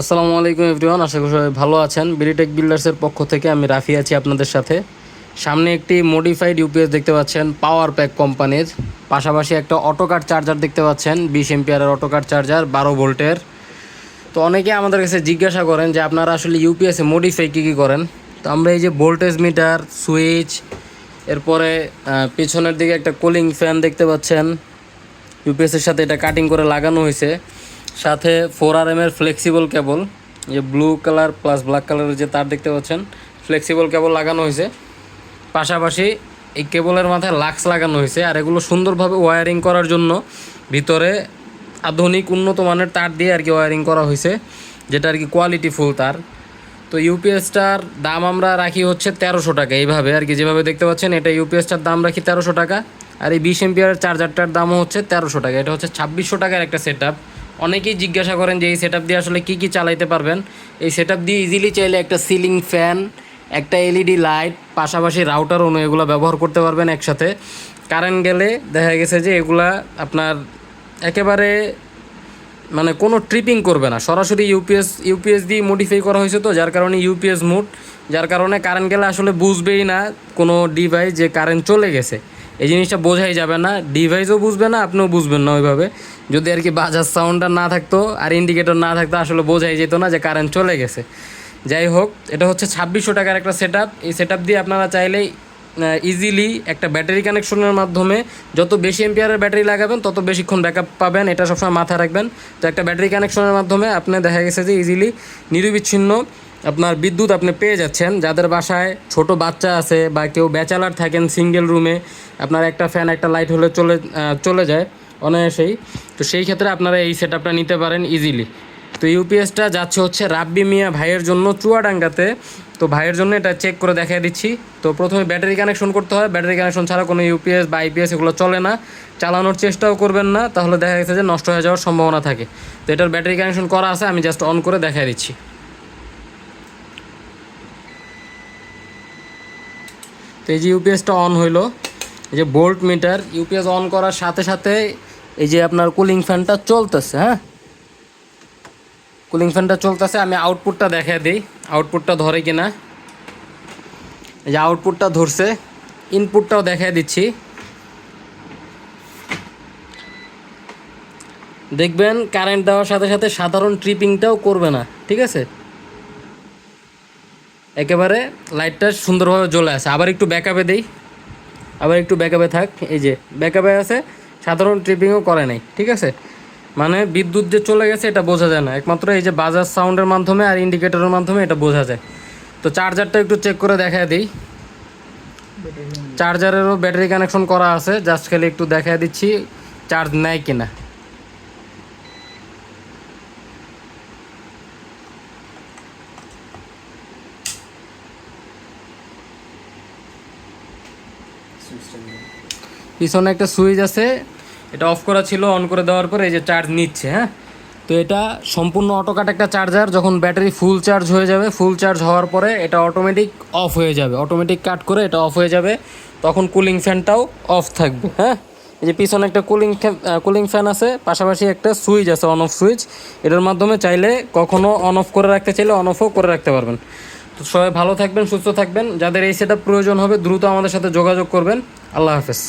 আসসালামু আলাইকুম এভরিওয়ান, আশা করি সবাই ভালো আছেন। বিলিটেক বিল্ডার্সের পক্ষ থেকে আমি রাফি আছি আপনাদের সাথে। সামনে একটি মডিফাইড ইউপিএস দেখতে পাচ্ছেন পাওয়ার প্যাক কোম্পানির পাশাপাশি একটা অটোকার চার্জার দেখতে পাচ্ছেন, বিশ এমপিয়ারের অটোকার চার্জার বারো ভোল্টের। তো অনেকে আমাদের কাছে জিজ্ঞাসা করেন যে আপনারা আসলে ইউপিএসে মডিফাই কী কী করেন? তো আমরা এই যে ভোল্টেজ মিটার সুইচ এরপরে পেছনের দিকে একটা কুলিং ফ্যান দেখতে পাচ্ছেন। ইউপিএসের সাথে এটা কাটিং করে লাগানো হয়েছে। সাথে ফোর আর এম এর ফ্লেক্সিবল কেবল যে ব্লু কালার প্লাস ব্ল্যাক কালারের যে তার দেখতে পাচ্ছেন ফ্লেক্সিবল কেবল লাগানো হয়েছে। পাশাপাশি এই কেবলের মাথায় লাক্স লাগানো হয়েছে আর এগুলো সুন্দরভাবে ওয়ারিং করার জন্য ভিতরে আধুনিক উন্নত মানের তার দিয়ে আর কি ওয়ারিং করা হয়েছে, যেটা আর কি কোয়ালিটি ফুল তার। তো ইউপিএসটার দাম আমরা রাখি হচ্ছে তেরোশো টাকা, এইভাবে আর কি যেভাবে দেখতে পাচ্ছেন, এটা ইউপিএসটার দাম রাখি তেরোশো টাকা। আর এই বিশ এমপিয়ারের চার্জারটার দামও হচ্ছে তেরোশো টাকা, এটা হচ্ছে ছাব্বিশশো টাকার একটা সেট অনেকেই জিজ্ঞাসা করেন যে এই সেট দিয়ে আসলে কী কী চালাইতে পারবেন। এই সেট দিয়ে ইজিলি চাইলে একটা সিলিং ফ্যান একটা এলইডি লাইট পাশাপাশি রাউটার অনু এগুলো ব্যবহার করতে পারবেন একসাথে। কারেন্ট গেলে দেখা গেছে যে এগুলা আপনার একেবারে মানে কোনো ট্রিপিং করবে না। সরাসরি ইউপিএস ইউপিএস দিয়ে মডিফাই করা হয়েছে তো, যার কারণে ইউপিএস মোড যার কারণে কারেন্ট গেলে আসলে বুঝবেই না কোনো ডিভাইস যে কারেন্ট চলে গেছে। এই জিনিসটা বোঝাই যাবে না ডিভাইসও বুঝবে না, আপনিও বুঝবেন না ওইভাবে। যদি আর কি বাজার সাউন্ডটা না থাকতো আর ইন্ডিকেটর না থাকতো, আসলে বোঝাই যেত না যে কারেন্ট চলে গেছে। যাই হোক, এটা হচ্ছে ছাব্বিশশো টাকার একটা সেট এই সেট দিয়ে আপনারা চাইলেই ইজিলি একটা ব্যাটারি কানেকশনের মাধ্যমে যত বেশি এম্পিয়ারের ব্যাটারি লাগাবেন, তত বেশিক্ষণ ব্যাকআপ পাবেন, এটা সবসময় মাথায় রাখবেন। তো একটা ব্যাটারি কানেকশনের মাধ্যমে আপনি দেখা গেছে যে ইজিলি নিরবিচ্ছিন্ন আপনার বিদ্যুৎ আপনি পেয়ে যাচ্ছেন। যাদের বাসায় ছোট বাচ্চা আছে বা কেউ ব্যাচেলার থাকেন সিঙ্গেল রুমে, আপনার একটা ফ্যান, একটা লাইট হলে চলে চলে যায় অনায়াসেই। তো সেই ক্ষেত্রে আপনারা এই সেট নিতে পারেন ইজিলি তো ইউপিএসটা যাচ্ছে হচ্ছে রাব্বি মিয়া ভাইয়ের জন্য চুয়াডাঙ্গাতে। তো ভাইয়ের জন্য এটা চেক করে দেখিয়ে দিচ্ছি। তো প্রথমে ব্যাটারি কানেকশন করতে হয়। ব্যাটারি কানেকশন ছাড়া কোনো ইউপিএস বা আইপিএস এগুলো চলে না। চালানোর চেষ্টাও করবেন না। তাহলে দেখা গেছে যে নষ্ট হয়ে যাওয়ার সম্ভাবনা থাকে। তো এটার ব্যাটারি কানেকশন করা আছে, আমি জাস্ট অন করে দেখিয়ে দিচ্ছি। তো এই যে ইউপিএসটা অন হইল, এই যে বোল্ট মিটার ইউপিএস অন করার সাথে সাথে এই যে আপনার কুলিং ফ্যানটা চলতেছে হ্যাঁ? কুলিং ফ্যানটা চলতেছে, আমি আউটপুটটা দেখা দিই। আউটপুটটা ধরে কিনা? এই যে আউটপুটটা ধরছে ইনপুটটাও দেখা দিচ্ছি। দেখবেন কারেন্ট দেওয়ার সাথে সাথে সাধারণ ট্রিপিংটাও করবে না, ঠিক আছে? একেবারে লাইটটা সুন্দরভাবে জ্বলে আছে। আবার একটু ব্যাকআপে দেই। আবার একটু ব্যাকআপে থাক। এই যে ব্যাকআপে আছে, সাধারণ ট্রিপিংও করে নাই, ঠিক আছে? মানে বিদ্যুৎ যে চলে গেছে, এটা বোঝা যায় না। একমাত্র এই যে বাজার সাউন্ডের মাধ্যমে আর ইন্ডিকেটরের মাধ্যমে এটা বোঝা যায়। তো চার্জারটা একটু চেক করে দেখা দিই। চার্জারেরও ব্যাটারি কানেকশন করা আছে। জাস্ট খালি একটু দেখা দিচ্ছি চার্জ নেয় কিনা। পিছনে একটা সুইচ আছে, এটা অফ করা ছিল অন করে দেওয়ার পরে এই যে চার্জ নিচ্ছে হ্যাঁ? তো এটা সম্পূর্ণ অটোকাট একটা চার্জার যখন ব্যাটারি ফুল চার্জ হয়ে যাবে ফুল চার্জ হওয়ার পরে এটা অটোমেটিক অফ হয়ে যাবে। অটোমেটিক কাট করে এটা অফ হয়ে যাবে, তখন কুলিং ফ্যানটাও অফ থাকবে হ্যাঁ? এই যে পিছনে একটা কুলিং কুলিং ফ্যান আছে, পাশাপাশি একটা সুইচ আছে অন অফ সুইচ। এটার মাধ্যমে চাইলে কখনও অন অফ করে রাখতে চাইলে অন অফও করে রাখতে পারবেন। তো সবাই ভালো থাকবেন, সুস্থ থাকবেন। যাদের এই সেটা প্রয়োজন হবে, দ্রুত আমাদের সাথে যোগাযোগ করবেন। আল্লাহ হাফেজ।